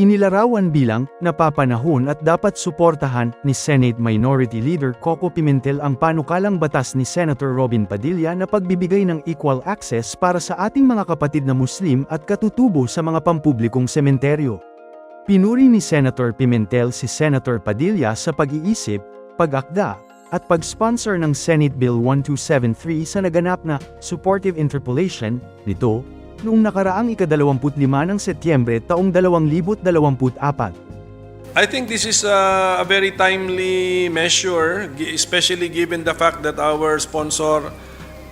Inilarawan bilang napapanahon at dapat suportahan ni Senate Minority Leader Coco Pimentel ang panukalang batas ni Senator Robin Padilla na pagbibigay ng equal access para sa ating mga kapatid na Muslim at katutubo sa mga pampublikong sementeryo. Pinuri ni Senator Pimentel si Senator Padilla sa pag-iisip, pag-akda, at pag-sponsor ng Senate Bill 1273 sa naganap na supportive interpolation nito noong nakaraang ika-25 ng Setyembre taong 2024. I think this is a, very timely measure, especially given the fact that our sponsor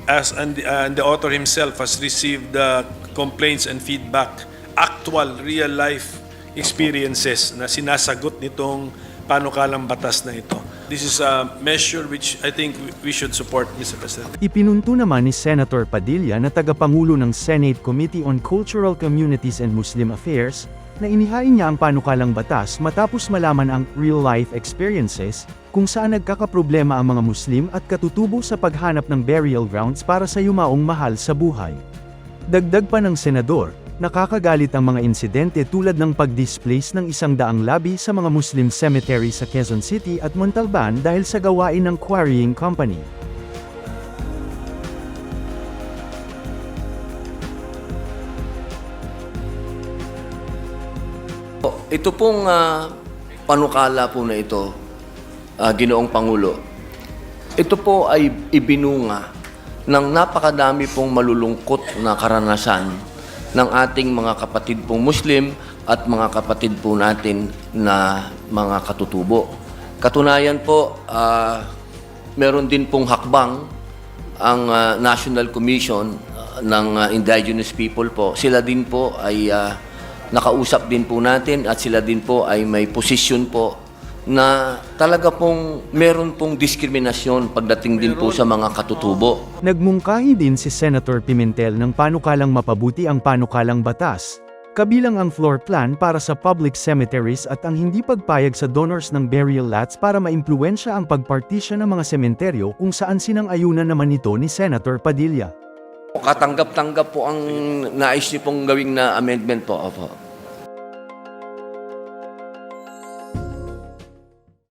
as and the, and the author himself has received uh, complaints and feedback, actual real life experiences na sinasagot nitong panukalang batas na ito. This is a measure which I think we- should support, Mr. President. Ipinunto naman ni Senator Padilla na tagapangulo ng Senate Committee on Cultural Communities and Muslim Affairs, na inihain niya ang panukalang batas matapos malaman ang real-life experiences, kung saan nagkakaproblema ang mga Muslim at katutubo sa paghanap ng burial grounds para sa yumaong mahal sa buhay. Dagdag pa ng senador, nakakagalit ang mga insidente tulad ng pag-displace ng isang daang labi sa mga Muslim cemetery sa Quezon City at Montalban dahil sa gawain ng quarrying company. Ito pong ah, panukala po na ito, ah, Ginoong Pangulo, ito po ay ibinunga ng napakadami pong malulungkot na karanasan ng ating mga kapatid pong Muslim at mga kapatid po natin na mga katutubo. Katunayan po, ah, meron din pong hakbang ang ah, National Commission ah, ng ah, Indigenous People po. Sila din po ay ah, nakausap din po natin at sila din po ay may posisyon po na talaga pong meron pong diskriminasyon pagdating din po sa mga katutubo. Nagmungkahi din si Senator Pimentel ng panukalang mapabuti ang panukalang batas, kabilang ang floor plan para sa public cemeteries at ang hindi pagpayag sa donors ng burial lots para maimpluwensya ang pagpartisyon ng mga sementeryo kung saan sinang-ayunan naman ito ni Senator Padilla. Katanggap-tanggap po ang nais niyo pong gawing na amendment po. Opo.